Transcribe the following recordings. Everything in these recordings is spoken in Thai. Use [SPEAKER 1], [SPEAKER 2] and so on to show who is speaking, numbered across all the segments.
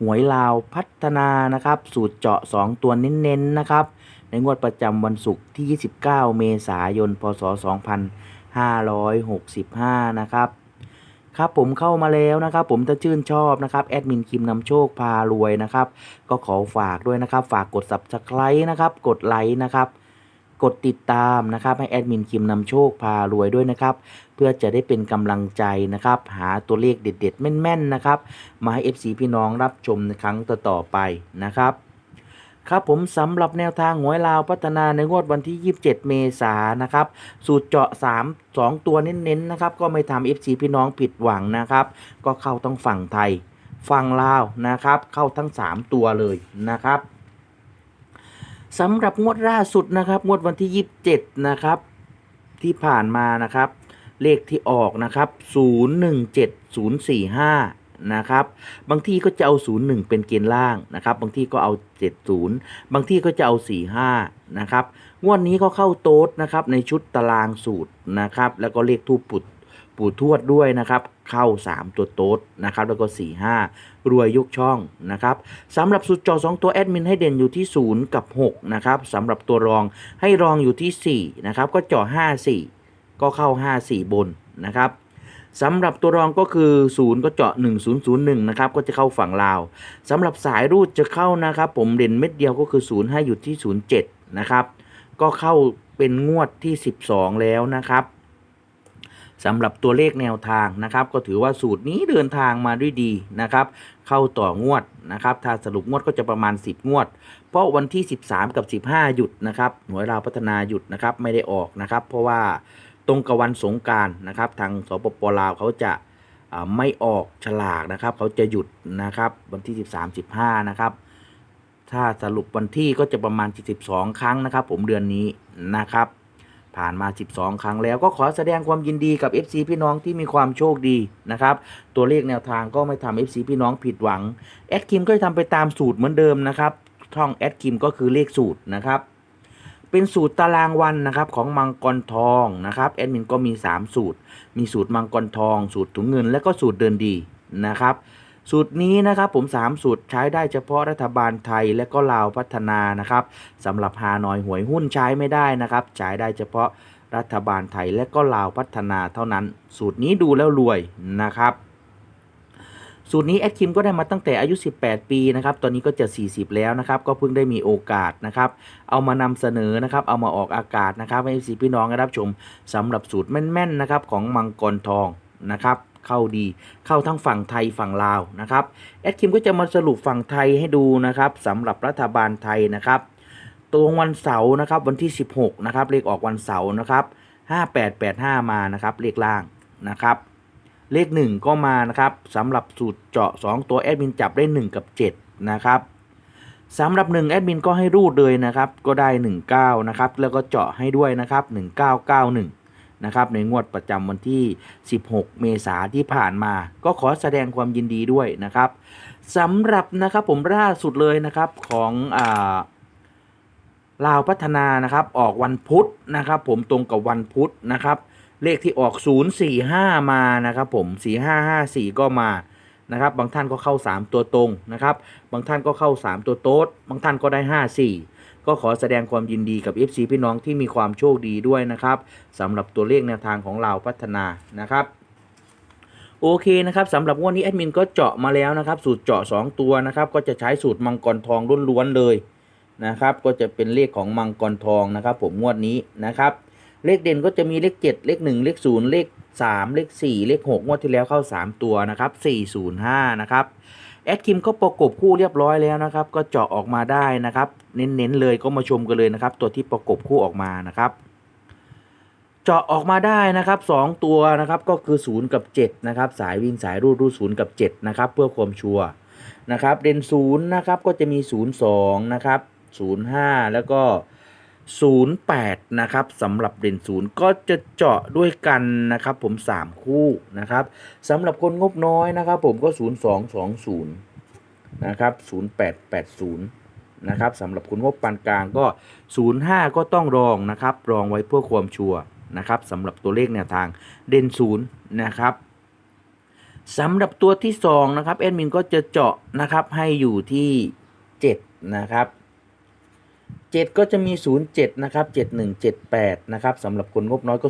[SPEAKER 1] หวยลาวพัฒนานะครับ สูตรเจาะ 2 ตัวเน้นๆนะครับ ในงวดประจำวันศุกร์ที่ 29 เมษายน พศ 2565 นะครับ ครับผมเข้ามาแล้วนะครับ ผมถ้าชื่นชอบนะครับ แอดมินคิมนำโชคพารวยนะครับ ก็ขอฝากด้วยนะครับ ฝากกด subscribe นะครับ กดไลค์นะครับ กดติดตามนะครับ ให้แอดมินคิมนำโชคพารวยด้วยนะครับ เพื่อจะได้เป็นกำลังใจนะครับ หาตัวเลขเด็ด ๆ แม่น ๆ นะครับ มาให้ FC พี่น้องรับชมในครั้งต่อๆไปนะครับครับผมสำหรับแนวทางหวยลาวพัฒนาในงวดวันที่ 27 เมษายนนะครับ สูตรเจาะ 3 2 ตัวเน้นๆนะครับ ก็ไม่ทำ FC พี่น้องผิดหวังนะครับ ก็เข้าทั้งฝั่งไทย ฝั่งลาวนะครับ เข้าทั้ง 3 ตัวเลยนะครับ สำหรับงวดล่าสุดนะครับ งวดวันที่ 27 นะครับ ที่ผ่านมานะครับ เลขที่ออกนะครับ 017045 นะครับ บางที่ก็จะเอา 01 เป็นเกณฑ์ล่างนะครับ บางที่ก็เอา 70 บางที่ก็จะเอา 45 นะครับ งวดนี้ก็เข้าโต๊ดนะครับในชุดตารางสูตรนะครับ แล้วก็เลขทูปปุด ปู่ทวดด้วยนะครับเข้า 3 ตัวโต๊ดนะครับแล้วก็ 45 รวยยกช่องนะครับสำหรับสุดจอ 2 ตัวแอดมินให้เด่นอยู่ที่ 0 กับ 6 นะครับสำหรับตัวรองให้รองอยู่ที่ 4 นะครับ ก็เจาะ54 ก็เข้า 54 บนนะครับสำหรับตัวรองก็คือ 0 ก็เจาะ 1001 นะครับ ก็จะเข้าฝั่งลาวสำหรับสายรูดจะเข้านะครับ ผมเด่นเม็ดเดียวก็คือ 0 ให้อยู่ที่ 07 นะครับ ก็เข้าเป็นงวดที่ 12 แล้วนะครับ สำหรับตัวเลขแนวทางนะครับ ก็ถือว่าสูตรนี้เดินทางมาด้วยดีนะครับ เข้าต่องวดนะครับ ถ้าสรุปงวดก็จะประมาณ 10 งวด เพราะวันที่ 13 กับ 15 หยุดนะครับหน่วยราวพัฒนาหยุดนะครับไม่ได้ออกนะครับ เพราะว่าตรงกับวันสงการนะครับ ทางสปปลาวเขาจะไม่ออกฉลากนะครับ เขาจะหยุดนะครับวันที่ 13 15 นะครับถ้าสรุปวันที่ก็จะประมาณ12ครั้งนะครับ ผมเดือนนี้นะครับ ผ่านมา 12 ครั้งแล้วก็ขอแสดงความยินดีกับ FC พี่น้องที่มีความโชคดีนะครับ ตัวเลขแนวทางก็ไม่ทำ FC พี่น้องผิดหวังแอดคิมก็จะทำไปตามสูตรเหมือนเดิมนะครับช่องแอดคิมก็คือเลขสูตรนะครับเป็นสูตรตารางวันนะครับของมังกรทองนะครับแอดมินก็มี 3 สูตร มีสูตรมังกรทอง สูตรถุงเงินและก็สูตรเดินดีนะครับ สูตรนี้นะครับผม 3 สูตรใช้ได้เฉพาะรัฐบาลไทยและก็ลาวพัฒนานะครับสำหรับฮานอยหวยหุ้นใช้ไม่ได้นะครับ ใช้ได้เฉพาะรัฐบาลไทยและก็ลาวพัฒนาเท่านั้น สูตรนี้ดูแล้วรวยนะครับสูตรนี้แอดคิมก็ได้มาตั้งแต่อายุ 18 ปีนะครับ ตอนนี้ก็จะ 40 แล้วนะครับ ก็เพิ่งได้มีโอกาสนะครับ เอามานำเสนอนะครับ เอามาออกอากาศนะครับให้สีพี่น้องได้รับชมสำหรับสูตรแม่นๆนะครับของมังกรทองนะครับ เข้าดี เข้าทั้งฝั่งไทยฝั่งลาวนะครับแอดคิมก็จะมาสรุปฝั่งไทยให้ดูนะครับสำหรับรัฐบาลไทยนะครับตรงวันเสาร์นะครับวันที่ 16นะครับเลขออกวันเสาร์นะครับ5885 มานะครับเลขล่างนะครับเลข 1 ก็มานะครับสำหรับสูตรเจาะ 2 ตัวแอดมินจับได้ 1 กับ 7 นะครับสำหรับ 1 แอดมินก็ให้รูดเลยนะครับ ก็ได้ 19 นะครับ แล้วก็เจาะให้ด้วยนะครับ 1991 นะครับในงวดประจำวันที่ 16 เมษาที่ผ่านมา ก็ขอแสดงความยินดีด้วยนะครับสำหรับนะครับผมล่าสุดเลยนะครับของอ่าลาวพัฒนานะครับออกวันพุธนะครับ ผมตรงกับวันพุธนะครับ เลขที่ออก 045 มานะครับ ผม 4554 ก็มานะครับ บางท่านก็เข้า 3 ตัวตรงนะครับ บางท่านก็เข้า 3 ตัวโต๊ดบางท่านก็ได้ 54 ก็ขอแสดงความยินดีกับ FC พี่น้องที่มีความโชคดีด้วยนะครับสำหรับตัวเลขแนวทางของลาพัฒนานะครับโอเคนะครับสำหรับงวันนี้แอดมินก็เจาะมาแล้วนะครับ สูตรเจาะ 2 ตัวนะครับ ก็จะใช้สูตรมังกรทองล้วนๆเลยนะครับ ก็จะเป็นเลขของมังกรทองนะครับ ผมงวดนี้นะครับ เลขเด่นก็จะมีเลข 7 เลข 1 เลข 0 เลข 3 เลข 4 เลข 6 งวดที่แล้วเข้า 3 ตัวนะครับ405 นะครับ แอดคิมก็ประกบคู่เรียบร้อยแล้วนะครับ ก็เจาะออกมาได้นะครับ เน้นๆเลยก็มาชมกันเลยนะครับ ตัวที่ประกบคู่ออกมานะครับ เจาะออกมาได้นะครับ 2 ตัวนะครับก็คือ 0 กับ 7 นะครับ สายวิ่งสายรูดรูด0กับ 7 นะครับ เพื่อความชัวร์นะครับ เด่นศูนย์นะครับก็จะมีศูนย์สองนะครับศูนย์ห้าแล้วก็ นย์แปดนะครับสำหรับเด่นศูนย์ก็จะเจาะด้วยกันนะครับ ผมสามคู่นะครับสำหรับคนงบน้อยนะครับ ผมก็ศูนย์สองสองศูนะครับศูนย์แปดแปดศูนะครับสำหรับคนงบปานกลางก็ศูนย์ห้าก็ต้องรองนะครับ รองไว้เพื่อความชัวร์นะครับสำหรับตัวเลขแนวทางเด่นศูนย์นะครับสำหรับตัวที่ 2 นะครับแอดมินก็จะเจาะนะครับให้อยู่ที่ 7 นะครับ 7 ก็จะมี 07 นะครับ 7178 นะครับสำหรับคนงบน้อยก็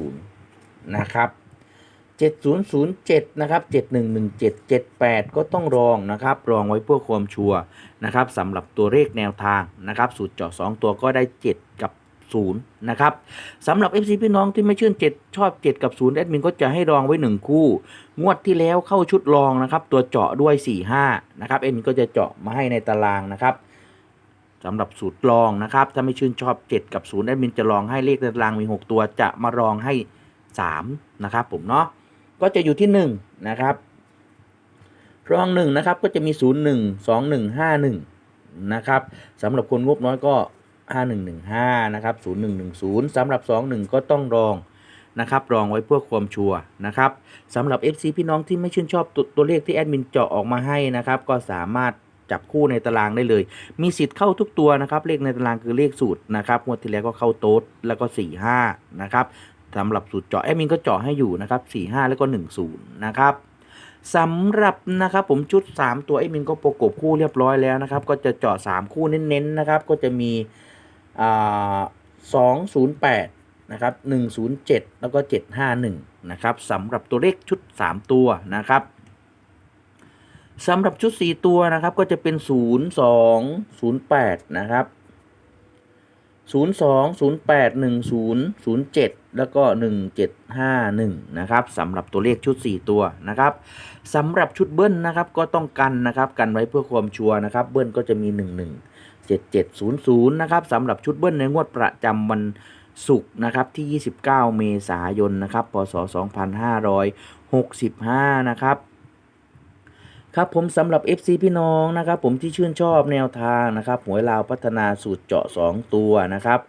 [SPEAKER 1] 0770 นะครับ 7007 นะครับ 711778 ก็ต้องรองนะครับ รองไว้เพื่อความชัวร์นะครับสำหรับตัวเลขแนวทางนะครับ สูตรเจาะ2ตัวก็ได้ 7 กับ 0 นะครับสำหรับ FC พี่น้องที่ไม่ชื่น 7 ชอบ 7 กับ 0 แอดมินก็จะให้รองไว้ 1 คู่ งวดที่แล้วเข้าชุดรองนะครับ ตัวเจาะด้วย 4 5 นะครับเอ็นก็จะเจาะมาให้ในตารางนะครับ สำหรับสูตรรองนะครับ ถ้าไม่ชื่นชอบ 7 กับ0แอดมินจะรองให้เลขตารางมี 6 ตัวจะมารองให้ 3 นะครับ ผมเนาะก็จะอยู่ที่ 1 นะครับรองหนึ่งนะครับก็จะมี 0 1 2 1 5 1 นะครับสำหรับคนงบน้อยก็ 5115 นะครับ 0110สำหรับ 21 ก็ต้องรองนะครับรองไว้เพื่อความชัวร์นะครับสำหรับ FC พี่น้องที่ไม่ชื่นชอบตตัวเลขที่แอดมินเจาะออกมาให้นะครับ ก็สามารถ จับคู่ในตารางได้เลย มีสิทธิ์เข้าทุกตัวนะครับ เลขในตารางคือเลขสูตรนะครับงวดที่แล้วก็เข้าโต๊ดแล้วก็ 45 นะครับสำหรับสูตรเจาะแอดมินก็เจาะให้อยู่นะครับ 45 แล้วก็ 10 นะครับสำหรับนะครับผมชุด 3 ตัวเอมินก็ประกบคู่เรียบร้อยแล้วนะครับ ก็จะเจาะ3คู่เน้นๆนะครับ ก็จะมีอ่า208นะครับ107แล้วก็751นะครับสำหรับตัวเลขชุด 3 ตัวนะครับ สำหรับชุด 4 ตัวนะครับก็จะเป็น 0208 นะครับ 02 08 10 07 แล้วก็ 1751 นะครับสำหรับตัวเลขชุด 4 ตัวนะครับสำหรับชุดเบิ้ลนะครับก็ต้องกันนะครับกันไว้เพื่อความชัวร์นะครับเบิ้ลก็จะมี 11 7700 นะครับสำหรับชุดเบิ้ลในงวดประจำวันศุกร์นะครับที่ 29 เมษายนนะครับพศ2565 นะครับ ครับผมสำหรับ FC พี่น้องนะครับผมที่ชื่นชอบแนวทางนะครับหวยลาวพัฒนาสูตรเจาะ 2 ตัวนะครับ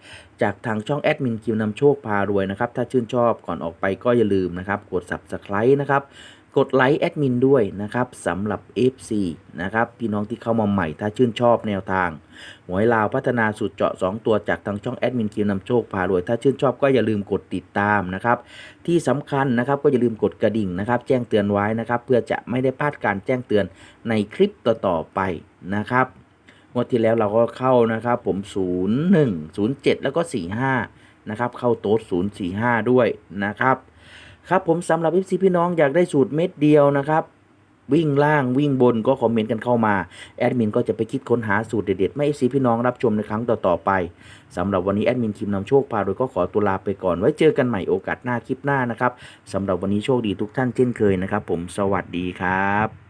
[SPEAKER 1] จากทางช่องแอดมินคิวนำโชคพารวยนะครับถ้าชื่นชอบก่อนออกไปก็อย่าลืมนะครับกด Subscribe นะครับกดไลค์แอดมินด้วยนะครับสำหรับ FC นะครับพี่น้องที่เข้ามาใหม่ถ้าชื่นชอบแนวทางหวยลาวพัฒนาสูตรเจาะ 2 ตัวจากทางช่องแอดมินคิวนำโชคพารวย ถ้าชื่นชอบก็อย่าลืมกดติดตามนะครับที่สำคัญนะครับก็อย่าลืมกดกระดิ่งนะครับ แจ้งเตือนไว้นะครับ เพื่อจะไม่ได้พลาดการแจ้งเตือนในคลิปต่อๆไปนะครับงวดที่แล้วเราก็เข้านะครับผม 01 07 แล้วก็ 45นะครับเข้าโต๊ด045 ด้วยนะครับ ครับผมสำหรับ FC พี่น้องอยากได้สูตรเม็ดเดียวนะครับ วิ่งล่างวิ่งบนก็คอมเมนต์กันเข้ามา แอดมินก็จะไปคิดค้นหาสูตรเด็ดๆไม่ให้ FC พี่น้องรับชมในครั้งต่อๆไปสำหรับวันนี้แอดมินคิมนำโชคพาโดยก็ขอตัวลาไปก่อนไว้เจอกันใหม่โอกาสหน้าคลิปหน้านะครับสำหรับวันนี้โชคดีทุกท่านเช่นเคยนะครับ ผมสวัสดีครับ